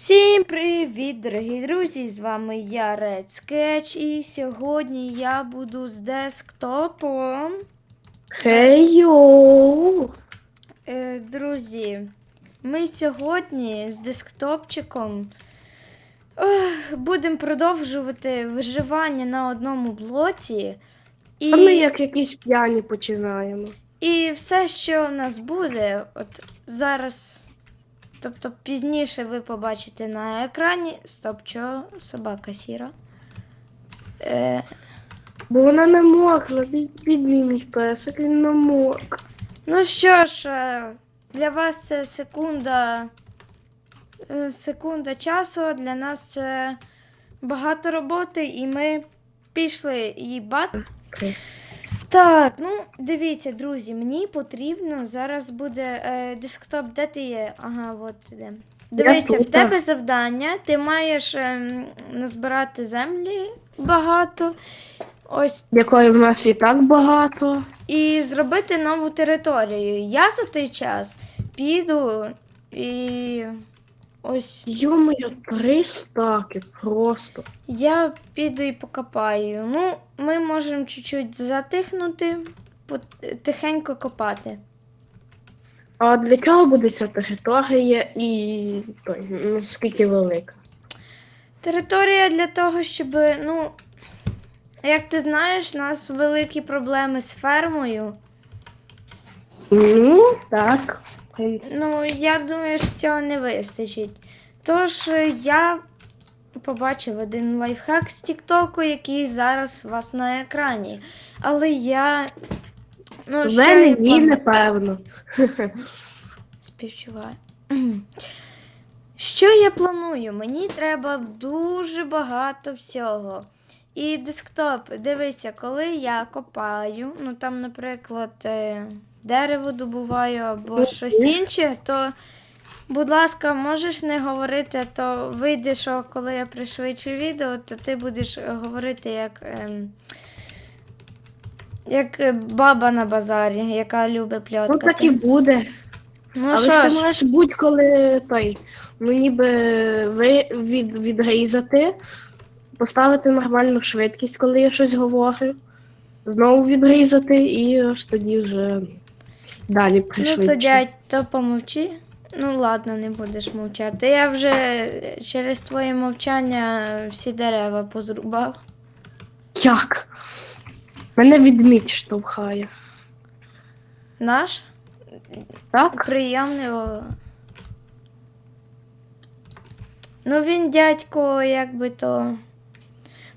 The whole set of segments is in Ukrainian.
Всім привіт, дорогі друзі! З вами я Red Sketch і сьогодні я буду з десктопом. Хей-йоу! Е, друзі, ми сьогодні з десктопчиком будемо продовжувати виживання на одному блоці. І, А ми як якісь п'яні починаємо. і все, що в нас буде, от зараз. Тобто пізніше ви побачите на екрані. Стоп, чого собака сіра. Е, Бо вона не мокла, бід- бідний мій песик, він намок. ну що ж, е, для вас це секунда. е, Секунда часу, для нас це багато роботи, і ми пішли їбати. Окей. Так, ну дивіться, друзі, мені потрібно зараз буде е, десктоп, де ти є? Ага, от ти де. Дивися, в тебе завдання, ти маєш ем, назбирати землі багато. Ось Якої в нас і так багато. і зробити нову територію. Я за той час піду і ось Йо-моє, три стаки просто. я піду і покопаю. Ну, ми можемо чуть-чуть затихнути, тихенько копати. А для чого буде ця територія і той, наскільки велика? Територія для того, щоб, ну, як ти знаєш, у нас великі проблеми з фермою. Ну, так. Ну, я думаю, що цього не вистачить. Тож я побачив один лайфхак з Тіктоку, який зараз у вас на екрані. Але я. Ну, Вже я ні, напевно. Співчуваю. Що я планую? Мені треба дуже багато всього. І десктоп, дивися, коли я копаю, ну там, наприклад, е, дерево добуваю або щось інше, то, будь ласка, можеш не говорити, а то вийде, що коли я пришвидшу відео, то ти будеш говорити як. ем, як е, баба на базарі, яка любить Ну так і буде. Ну Але що ж ти можеш будь-коли той, ну ніби ви від, відрізати, поставити нормальну швидкість, коли я щось говорю, знову відрізати і аж тоді вже далі ну пришвидшу. то дядь, то помовчи. Ну ладно, не будеш мовчати. Я вже через твоє мовчання всі дерева позрубав. Як? Мене відмідь штовхає. Наш Так? приємний. Ну він дядько, якби то.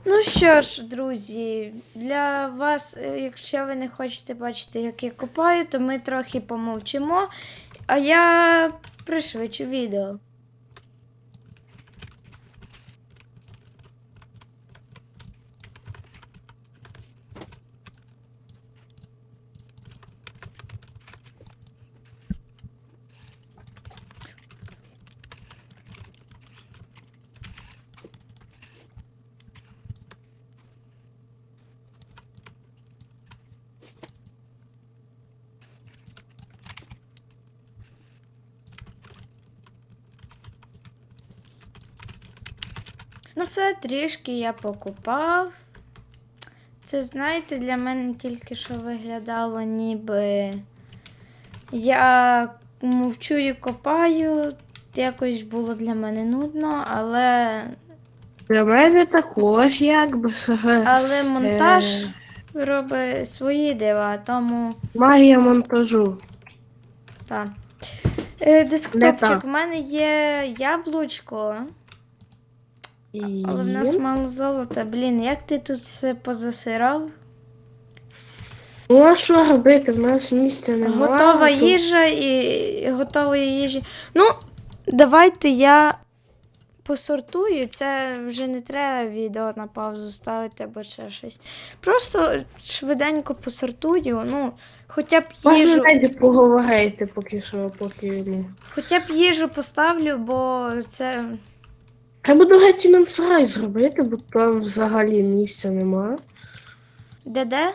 Ну що ж, друзі, для вас, е, якщо ви не хочете бачити, як я копаю, то ми трохи помовчимо, а я пришвидшу відео. Ну, все, трішки я покупав. Це, знаєте, для мене тільки що виглядало, ніби я мовчу і копаю. Якось було для мене нудно, але, Для мене також якби. але монтаж Е. робить свої дива, тому Магія монтажу. так. Е, Десктопчик, в мене є яблучко, І... але в нас мало золота. Блін, як ти тут все позасирав? Ну а що робити? В нас місця немає. Готова тут- їжа і готової їжі. Ну, давайте я посортую. Це вже не треба відео на паузу ставити або ще щось. Просто швиденько посортую. Ну, хоча б Можна їжу, навіть поговорити поки що, поки хоча б їжу поставлю, бо це. Треба, до речі, нам сарай зробити, бо там взагалі місця нема. Де-де?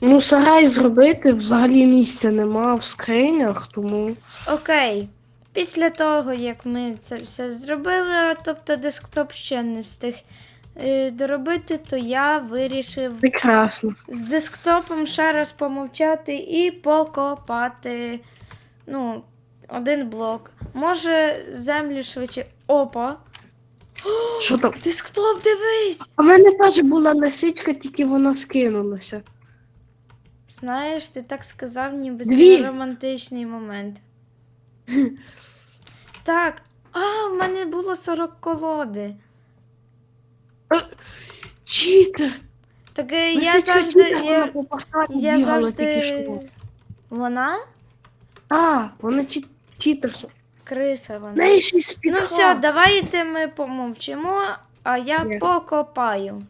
Ну, сарай зробити, взагалі місця нема в скринях, тому. Окей. Після того, як ми це все зробили, а, тобто десктоп ще не встиг е, доробити, то я вирішив Прекрасно. з десктопом ще раз помовчати і покопати ну, один блок. Може, землю швидше. Опа! Що там? Десктоп, дивись! А в мене теж була лисичка, тільки вона скинулася. Знаєш, ти так сказав, ніби Дві. це романтичний момент. Так. А, в мене було 40 колоди. Читер! Так е, я Лисичка завжди. читер, вона Я, по порталу я бігала тільки завжди. що. Вона? А, вона чит... читерша. Криса вона. Ну все, давайте ми помовчимо, а я Ні. покопаю.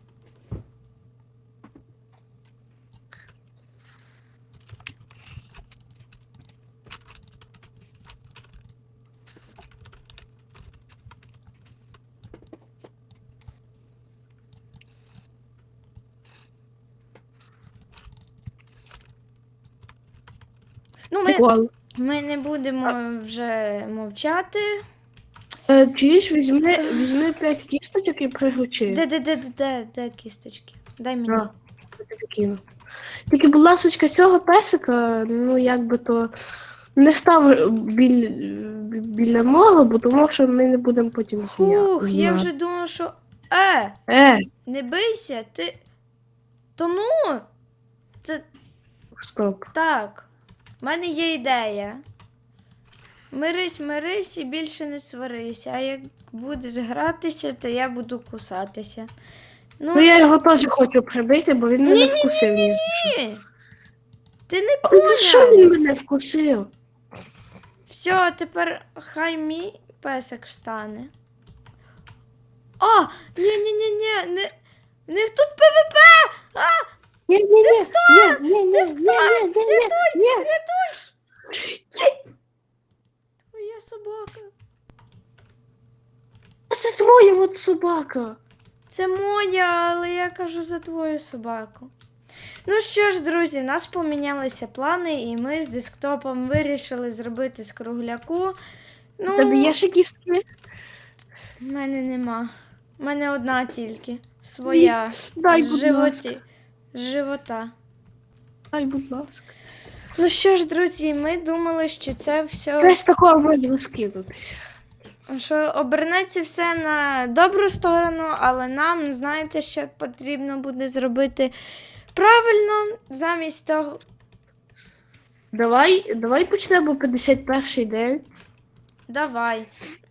Ну, ми, Прикол. Ми не будемо вже мовчати. Е, Чуєш, візьми, візьми п'ять кісточок і приручи. Де, де, де, де, де, де кісточки? Дай мені. На, я тобі кину. Тільки, будь ласка, цього песика, ну як би то не став біль, біля мого, бо тому що ми не будемо потім сміяти. Ух, я вже думала, що. Е, Е, не бийся, ти. То ну. Це стоп. так. У мене є ідея. Мирись, мирись і більше не сварися. А як будеш гратися, то я буду кусатися. Ну, Ну я його теж хочу прибити, бо він мене вкусив. ні що. ні. Ти не за що поняв. він мене вкусив? Все, тепер хай мій песик встане. А! Ні-ні-ні-ні, не. В них тут ПВП! А! Ні, ні, ні, ні, ні, ні, ні, ні, ні, ні, ні. Твоя собака. Це твоя от собака. Це моя, але я кажу за твою собаку. Ну що ж, друзі, у нас помінялися плани, і ми з десктопом вирішили зробити з кругляку. Ну, У є ще кістки? в мене нема. У мене одна тільки. Своя. Дай, з будь животі. З живота. Дай, будь ласка. Ну що ж, друзі, ми думали, що це все. Десь такого можна скинутися. Що обернеться все на добру сторону, але нам, знаєте, що потрібно буде зробити правильно, замість того. Давай, давай почнемо 51 день. Давай.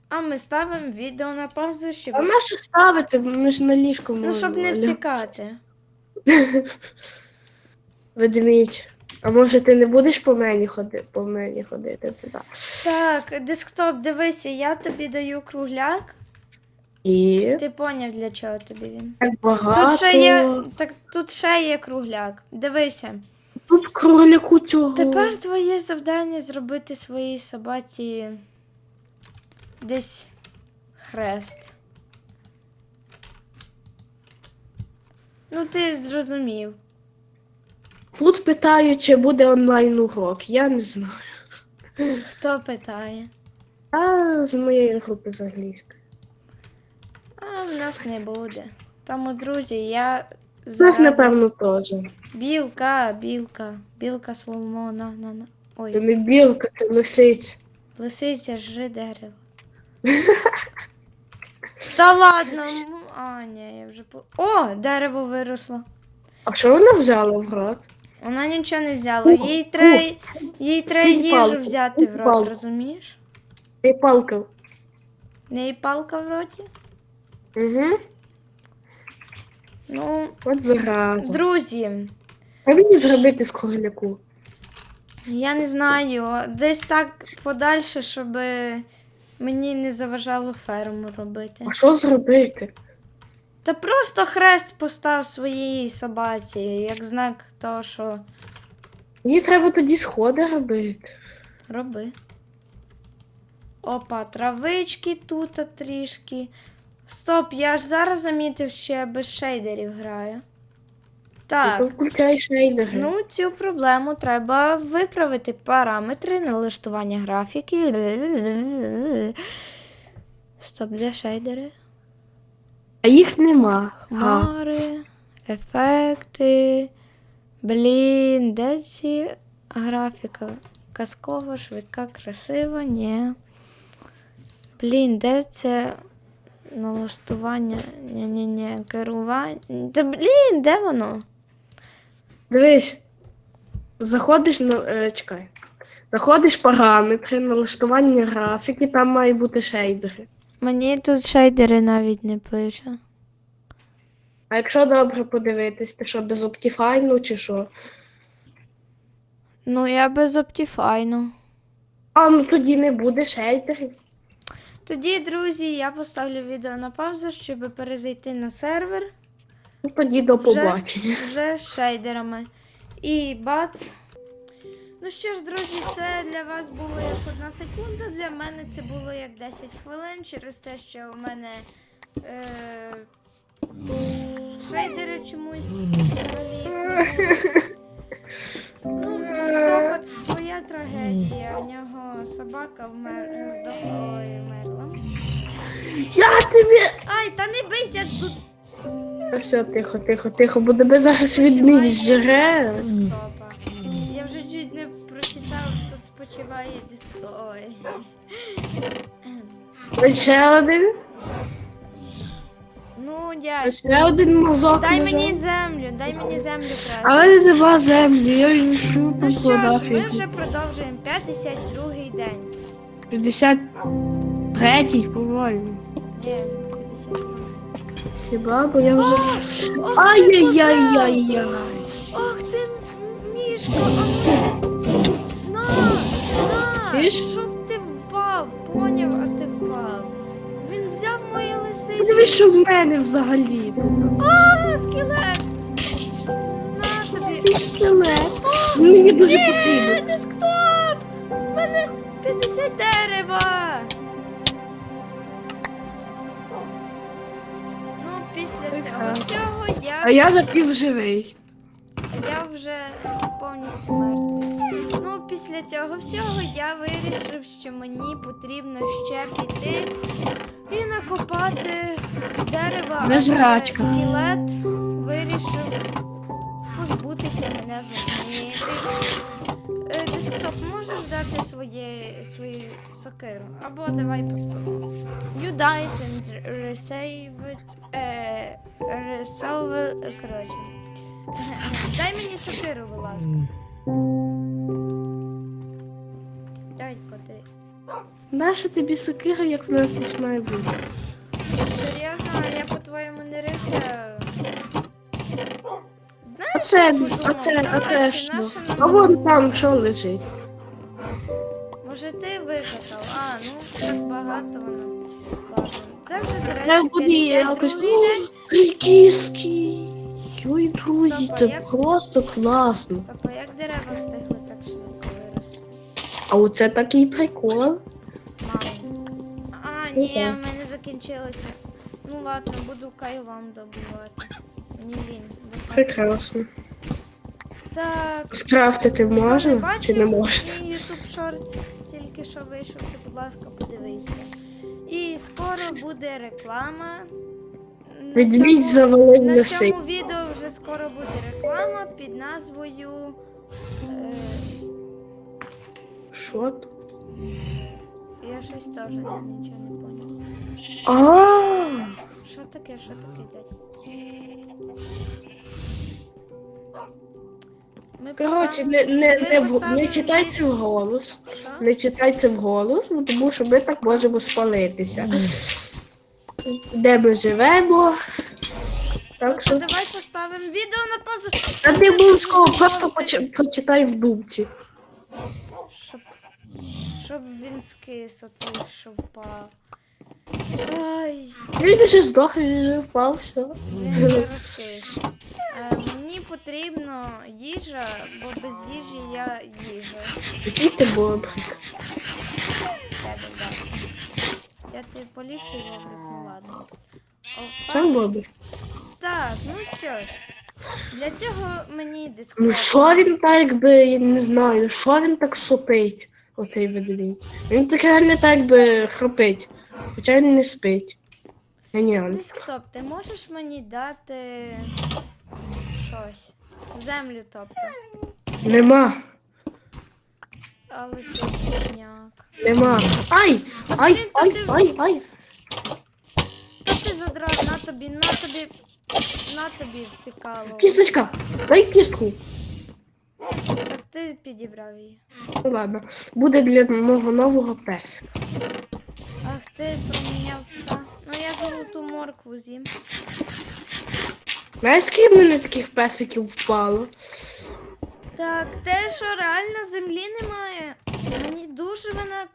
А ми ставимо відео на паузу, щоб, А на що ставити? Ми ж на ліжку ну, щоб не можемо. втікати. Ведмідь. А може ти не будеш по мені ходити? По мені ходити туди. Так, десктоп, дивися, я тобі даю кругляк. І Ти поняв, для чого тобі він. так багато. Тут ще є. Так, тут ще є кругляк. Дивися. Тут кроляку цього. Тепер твоє завдання зробити своїй собаці десь хрест. Ну, ти зрозумів. Тут питаю, чи буде онлайн урок. Я не знаю. Хто питає? А з моєї групи з англійської. А в нас не буде. Тому, друзі, я З нас, заради- напевно, теж. Білка, білка, білка словно на, на, на. Це Ой, не білка, це лисиця. лисиця жри дерево. Та ладно. А, ні, я вже по. О, дерево виросло. А що вона взяла в рот? Вона нічого не взяла. Їй треба, їй треба їжу взяти в рот, розумієш? І палка. Неї палка в роті. Угу. Ну, От зараза. друзі, А мені зробити з кругляку. я не знаю, десь так подальше, щоб мені не заважало ферму робити. А що зробити? Та просто хрест постав своїй собаці, як знак того, що Мені треба тоді сходи робити. роби. Опа, травички тут трішки. Стоп, я ж зараз замітив, що я без шейдерів граю. Так. Включай шейдери. Ну, цю проблему треба виправити параметри налаштування графіки. Стоп, де шейдери? А їх нема. Хмари, ефекти. Блін, де ці графіка? Казкова, швидка, красива, ні. Блін, де це налаштування? Ні-ні-ні, керування. Та блін, де воно? Дивись. Заходиш на. Е, чекай. Заходиш параметри, налаштування графіки, там має бути шейдери. Мені тут шейдери навіть не пише. А якщо добре подивитись, ти що без Optifine чи що? Ну, я без Optifine. А, ну тоді не буде шейдерів. Тоді, друзі, я поставлю відео на паузу, щоб перезайти на сервер Ну тоді до Вже? побачення. вже з шейдерами. І бац. Ну що ж, друзі, це для вас було як одна секунда. Для мене це було як 10 хвилин через те, що у мене е, шейдери чомусь взагалі. Ну, це своя трагедія. У нього собака вмер... здохла ой, вмерла. Я тобі. Ай, та не бийся тут. Все, тихо, тихо, тихо, бо тебе зараз відмінь зжере. Десктопа. Тут спочиває десктоп. Ще один. Ну, дядь. Ще один мазок. Дай мені землю, дай мені землю краще. Але нема землі, я її чую Ну там що ж, ми вже продовжуємо 52-й день. 53-й, по-моєму. Ні, 52. Хіба, бо я вже. Ох! Ай-яй-яй-яй-яй. Ох ти м- мішка! а ти- На! Чуєш? Щоб ти впав, поняв, а ти впав. Він взяв мої лисиці. Подивись, що в мене взагалі. А, скелет! На тобі. Ти скелет. Мені дуже Ні, потрібно. десктоп! У мене 50 дерева! Ну, після цього всього я, А я напівживий. я вже повністю. Ну, після цього всього я вирішив, що мені потрібно ще піти і накопати дерева. Не жрачка. Скелет вирішив позбутися мене з. Ти, е, Десктоп, можеш дати своє, свою сокиру? Або давай поспимо. You died and received, е, resolved, коротше. Дай мені сокиру, будь ласка. Дай коти. Наша тобі сокира, як в нас десь має бути. Серйозно, а я по-твоєму не рився. Знаєш, А це, я подумав? а це, а це Коротше, що? А вон там що лежить? Може ти викопав? А, ну так багато воно. Ладно. Це вже, до речі, буде якось. 52 день. Прикиски. Йой, друзі, Стоп, а це як- просто класно. Стоп, як дерева встигли? А оце такий прикол. А, ні, Ну, в мене закінчилося. Ну ладно, буду кайлом добувати. Мені до Прекрасно. Так. Скрафтити не можна чи не можна? Мій YouTube Shorts тільки що вийшов, то, будь ласка, подивіться. І скоро буде реклама. Цьому- завалив На цьому відео вже скоро буде реклама під назвою. Е, Що? тут? я щось теж нічого не поняла. А, Що таке, що таке, дядь? Ми коротше, не, не, не, в- не читай це вголос. Не читай це вголос, бо тому що ми так можемо спалитися. Де ми живемо? Так Ну, що. давай поставимо відео на паузу. А ти обов'язково просто поч- почитай в думці. Щоб, він скис отой, що впав. Ай, Він вже здох, він вже впав, все. він вже розкис. Е, мені потрібно їжа, бо без їжі я їжа. Який ти бобрик? Тебе. Я ти поліпший вибрик, ну ладно. Опа. Бобрик. Так, ну що ж. Для цього мені дисктоп. Ну що він так, якби, я не знаю, що він так сопить, оцей ведмідь? Він так реально так би хропить, хоча він не спить. Геніально. Дисктоп, ти можеш мені дати щось? Землю, тобто. Нема, Але ти бідняк. нема. Ай! Ай, Блін, ай, ти- ай, ай. Та ти задрав, на тобі, на тобі, на тобі втикало. Кісточка, дай кістку. Так ти підібрав її. Ну ладно, буде для мого нового песика. Ах ти проміняв пса. Ну я золоту моркву з'їм. Знаєш, скільки в мене таких песиків впало? Так, те, що реально землі немає. Мені дуже вона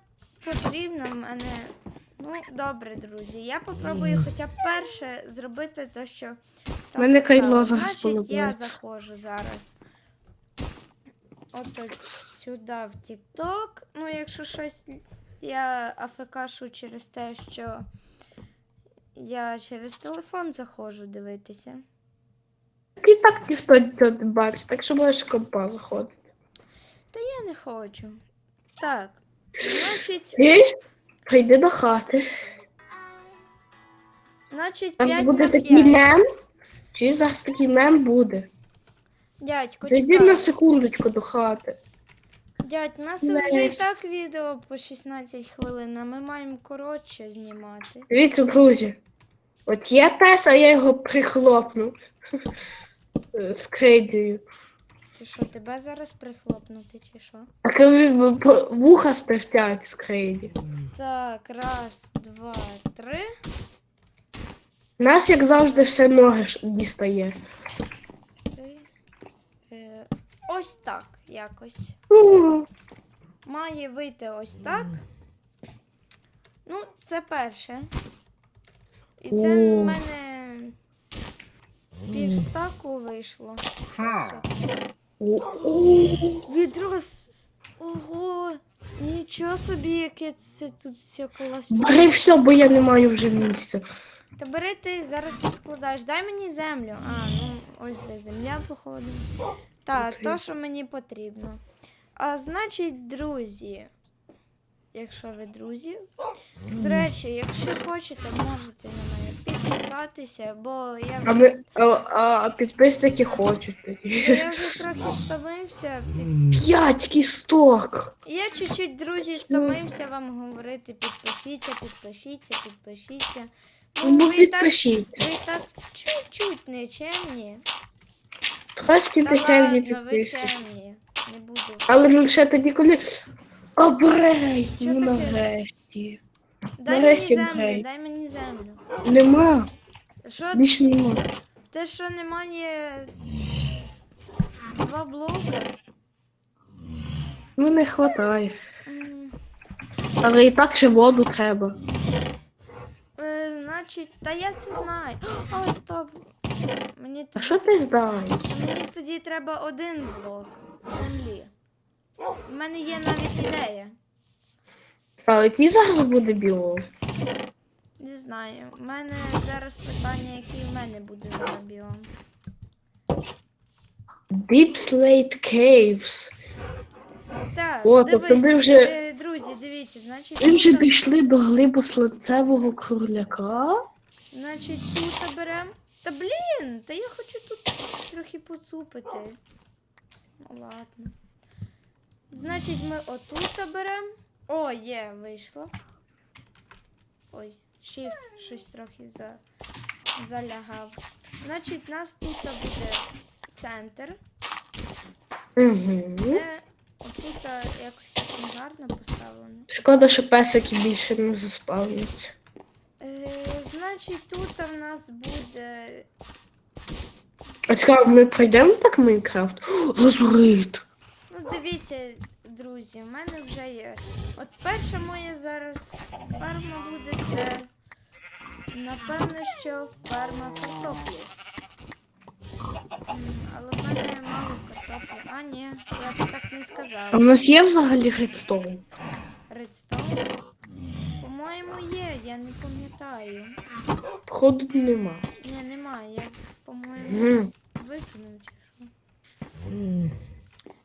потрібна в мене. Ну, добре, друзі. Я попробую хоча б перше зробити те, що. там Мене кайло зараз Значить, я заходжу зараз. От от сюди в TikTok. Ну, якщо щось. Я афекашу через те, що я через телефон заходжу дивитися. І так ніхто не бачить, так що можеш компа заходити. Та я не хочу. Так. Значить, прийди до хати. значить 5 буде на такий 5. мем. Чи зараз такий мем буде? Дядько, Зайди чекай. на секундочку до хати. Дядь, у нас вже і так відео по 16 хвилин, а ми маємо коротше знімати. Дивіться, друзі. От є пес, а я його прихлопнув. Е, З крейдою. Ти що, тебе зараз прихлопнути чи що? Він п- вуха стертять з крейді. Так, раз, два, три. Нас, як завжди, все ноги ж дістає. Ось так якось. Має вийти ось так. Ну, це перше. І це в мене півстаку вийшло. Відрос. Ого, нічого собі, яке це тут все класно. Бери все, бо я не маю вже місця. Та бери ти зараз поскладаєш. Дай мені землю. А, ну ось де земля походу. Та, то, що мені потрібно. А значить, друзі. Якщо ви друзі. До речі, якщо хочете, можете на мене підписатися, бо я А ми а, а підписники хочуть. я вже трохи стомився. Під... П'ять кісток. Я чуть-чуть, друзі, стомився вам говорити. Підпишіться, підпишіться, підпишіться. Ну, ви так, ви так чуть-чуть нечемні. Трошки Та чемні. Не буду. Але лише тоді, коли. Обрей! Що Ну нарешті. Дай нарешті мені землю, брей. дай мені землю. Нема. Що Більше нема. те, що немає два блоки? Ну не хватає. Але і так ще воду треба. Е, Значить, та я це знаю. О, стоп. Мені А тоді, що ти знаєш? мені тоді треба один блок землі. У мене є навіть ідея. А який зараз буде біом? Не знаю. У мене зараз питання, який в мене буде за біом. Deep Slate Caves. Так, О, тобто дивись, ми вже- е, дивіться, значить, Ми вже тут- дійшли до глибосланцевого кругляка. Значить, тут беремо. Та блін, та я хочу тут трохи поцупити. Ну ладно. Значить, ми отут беремо. О, є, вийшло. Ой, shift щось трохи за... залягав. Значить, нас тут буде центр. Угу. Де тут якось так негарно поставлено. Шкода, що песики більше не заспавняться. Е, значить, тут в нас буде А цікаво, ми пройдемо так Майнкрафт? Лазурит. Ну, дивіться, друзі, в мене вже є. От перша моя зараз ферма буде це. Напевно, що ферма картоплі. М, Але мене мало картоплі. А, ні, я б так не А в нас є взагалі редстоун? Редстоун? По-моєму, є, я не пам'ятаю. Походу нема. Ні, немає. Я, по-моєму, Угу. викинув чи що.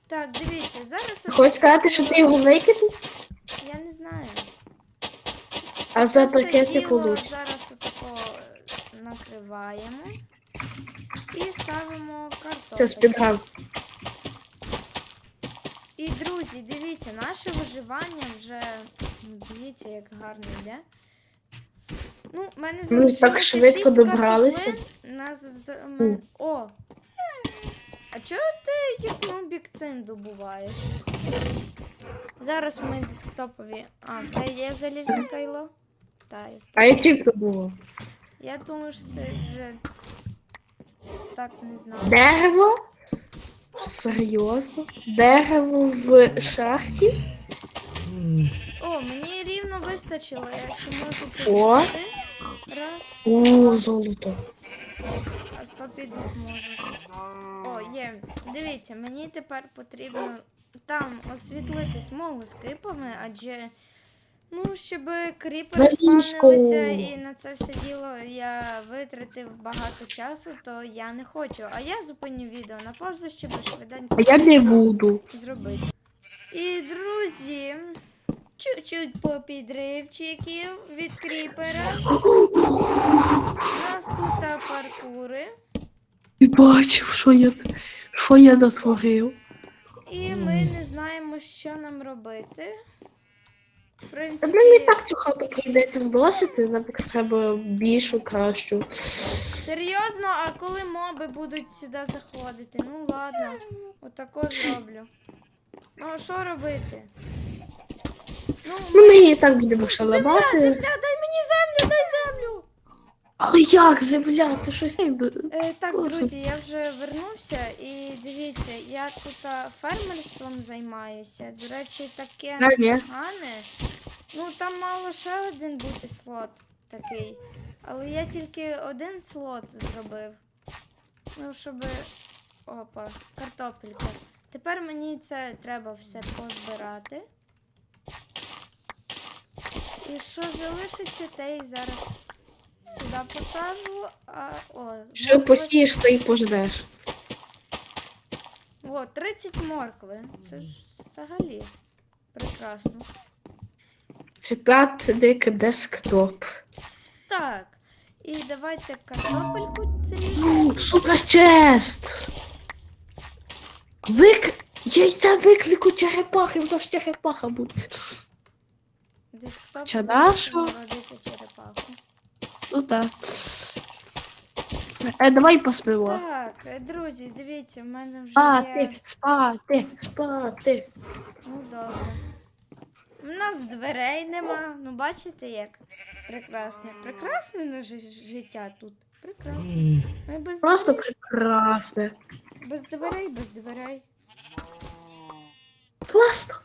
Так, дивіться, зараз. Хочеш сказати, що ти його викинув, Я не знаю. а за все таке ти получиш. Зараз отако накриваємо і ставимо картоплю. спідган. І друзі, дивіться, наше виживання вже ну, дивіться, як гарно йде. Ну, мене Ми так швидко добралися. Нас ми- О! А чого ти нубік цим добуваєш? Зараз ми десктопові. А, тебе є залізне кайло? Та, і А я тільки було. Я думаю, що ти вже так не знаю. Дерево? Серйозно? Дерево в шахті? О, мені рівно вистачило, я ще можу О. підійти. Раз, О, золото. а сто підуть можу. О, є. Дивіться, мені тепер потрібно там освітлити смолу з кипами, адже. Ну, щоб кріпери спавнилися і на це все діло я витратив багато часу, то я не хочу. А я зупиню відео на паузу, щоб швиденько А я не буду. зробити. І друзі, чуть-чуть по підривчиків від кріпера. У нас тут паркури. Ти бачив, що я, що я натворив? І ми не знаємо, що нам робити. В принципі, мені так цю хату прийдеться зносити, нам треба більшу, кращу. серйозно, а коли моби будуть сюди заходити? Ну ладно, отако зроблю. Ну, а що робити? Ну, ми... ми її так будемо земля, земля, дай мені землю, дай землю! Але як земля? Це щось. Е, так, друзі, я вже вернувся і дивіться, я тут а, фермерством займаюся. До речі, таке Да, ні. непогане. Ну, там мало ще один бути слот такий. Але я тільки один слот зробив. Ну, щоб. Опа, картопелька. Тепер мені це треба все позбирати. І що залишиться, те й зараз сюди посаджу. А, о, Що морква- посієш, то і пождеш. О, 30 моркви. Це ж взагалі прекрасно. Читати дик десктоп. Так. І давайте картопельку трішки. Супер чест! Вик... Яйця виклику черепахи, в нас черепаха буде. Десктоп Чадаша. черепаху. Ну так. Е, давай поспимо. Так, е, друзі, дивіться, в мене вже Спати, є. спати, спати. Ну добре. У нас дверей нема. Ну бачите як? Прекрасне. Прекрасне наше життя тут. Прекрасне. Ми без Просто дверей, прекрасне. без дверей, без дверей. Класно.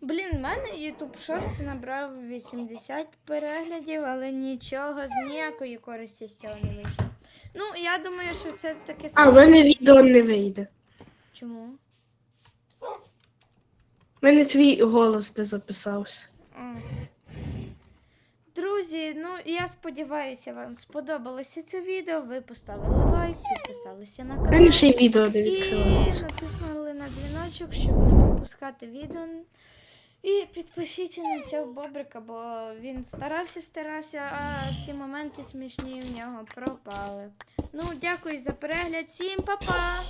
Блін, в мене YouTube Shorts набрав 80 переглядів, але нічого з ніякої користі з цього не вийшло. Ну, я думаю, що це таке А, в мене відео не вийде. Чому? В мене твій голос не записався. А. Друзі, ну я сподіваюся, вам сподобалося це відео. Ви поставили лайк, підписалися на В канал. мене ще й відео не І відкривається. натиснули на дзвіночок, щоб не пропускати відео. І підпишіться на цього бобрика, бо він старався, старався, а всі моменти смішні в нього пропали. Ну, дякую за перегляд. Всім па-па!